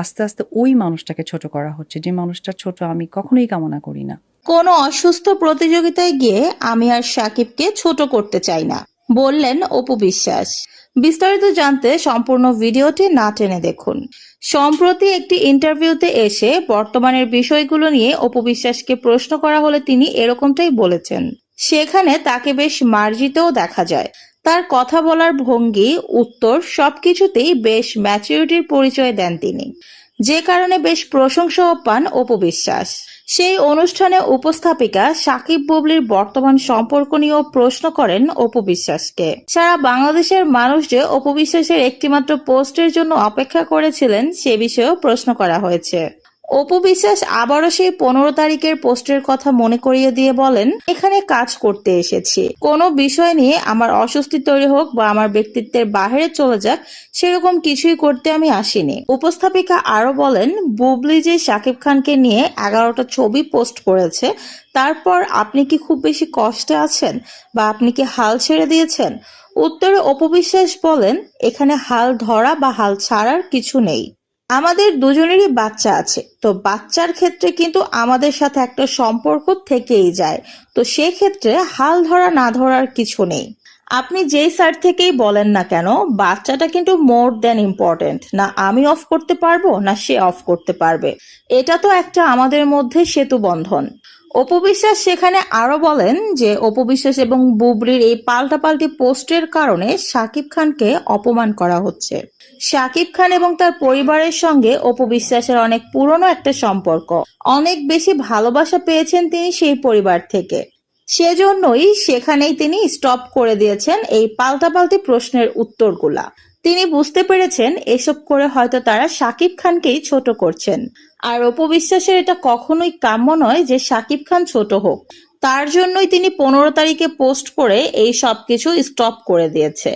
আস্তে আস্তে ওই মানুষটাকে ছোট করা হচ্ছে, যে মানুষটা ছোট আমি কখনোই কামনা করি না। কোনো অসুস্থ প্রতিযোগিতায় গিয়ে আমি আর সাকিবকে ছোট করতে চাই না, বললেন অপু বিশ্বাস। বিস্তারিত জানতে সম্পূর্ণ ভিডিওটি না টেনে দেখুন। সম্প্রতি একটি ইন্টারভিউতে এসে বর্তমানের বিষয়গুলো নিয়ে অপু বিশ্বাসকে প্রশ্ন করা হলে তিনি এরকমটাই বলেছেন। সেখানে তাকে বেশ মার্জিতও দেখা যায়। তার কথা বলার ভঙ্গি, উত্তর সবকিছুতেই বেশ ম্যাচুরিটির পরিচয় দেন তিনি। যে কারণে বেশ প্রশংসাও পান অপবিশ্বাস সেই অনুষ্ঠানে উপস্থাপিকা সাকিব বুবলির বর্তমান সম্পর্ক নিয়েও প্রশ্ন করেন অপবিশ্বাসকে সারা বাংলাদেশের মানুষ যে অপু বিশ্বাসের একটিমাত্র পোস্টের জন্য অপেক্ষা করেছিলেন, সে বিষয়েও প্রশ্ন করা হয়েছে। অপু বিশ্বাস আবারও সেই পনেরো তারিখের পোস্টের কথা মনে করিয়ে দিয়ে বলেন, এখানে কাজ করতে এসেছি। কোনো বিষয় নিয়ে আমার অস্বস্তি তৈরি হোক বা আমার ব্যক্তিত্বের বাইরে চলে যাক, সেরকম কিছুই করতে আমি আসিনি। উপস্থাপিকা আরও বলেন, বুবলি যে শাকিব খানকে নিয়ে এগারোটা ছবি পোস্ট করেছে, তারপর আপনি কি খুব বেশি কষ্টে আছেন বা আপনি কি হাল ছেড়ে দিয়েছেন? উত্তরে অপবিশ্বাস বলেন, এখানে হাল ধরা বা হাল ছাড়ার কিছু নেই। আমাদের দুজনেরই বাচ্চা আছে। তো বাচ্চার ক্ষেত্রে কিন্তু আমাদের সাথে একটা সম্পর্ক থেকেই যায়। তো সেক্ষেত্রে হাল ধরা না ধরার কিছু নেই। আপনি যেই সাইড থেকেই বলেন না কেন, বাচ্চাটা কিন্তু মোর দেন ইম্পর্টেন্ট না আমি অফ করতে পারব, না সে অফ করতে পারবে। এটা তো একটা আমাদের মধ্যে সেতু বন্ধন অপবিশ্বাস সেখানে আরও বলেন যে অপবিশ্বাস এবং বুবলির এই পাল্টাপাল্টি পোস্টের কারণে শাকিব খানকে অপমান করা হচ্ছে। শাকিব খান এবং তার পরিবারের সঙ্গে অপবিশ্বাসের অনেক পুরনো একটা সম্পর্ক। অনেক বেশি ভালোবাসা পেয়েছেন তিনি সেই পরিবার থেকে। সেজন্যই সেখানেই তিনি স্টপ করে দিয়েছেন এই পাল্টাপাল্টি প্রশ্নের উত্তরগুলা। তিনি বুঝতে পেরেছেন এসব করে হয়তো তারা শাকিব খানকেই ছোট করছেন। আর অপবিশ্বাসের এটা কখনোই কাম্য নয় যে শাকিব খান ছোট হোক। তার জন্যই তিনি পনেরো তারিখে পোস্ট করে এই সব কিছু স্টপ করে দিয়েছে।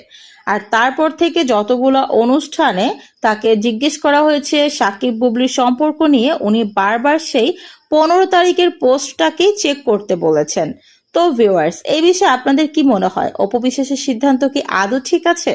আর তারপর থেকে যতগুলো অনুষ্ঠানে তাকে জিজ্ঞেস করা হয়েছে সাকিব বুবলির সম্পর্ক নিয়ে, উনি বারবার সেই পনেরো তারিখের পোস্টটাকেই চেক করতে বলেছেন। তো ভিউয়ার্স এই বিষয়ে আপনাদের কি মনে হয়? অপবিশ্বাসের সিদ্ধান্ত কি আদৌ ঠিক আছে?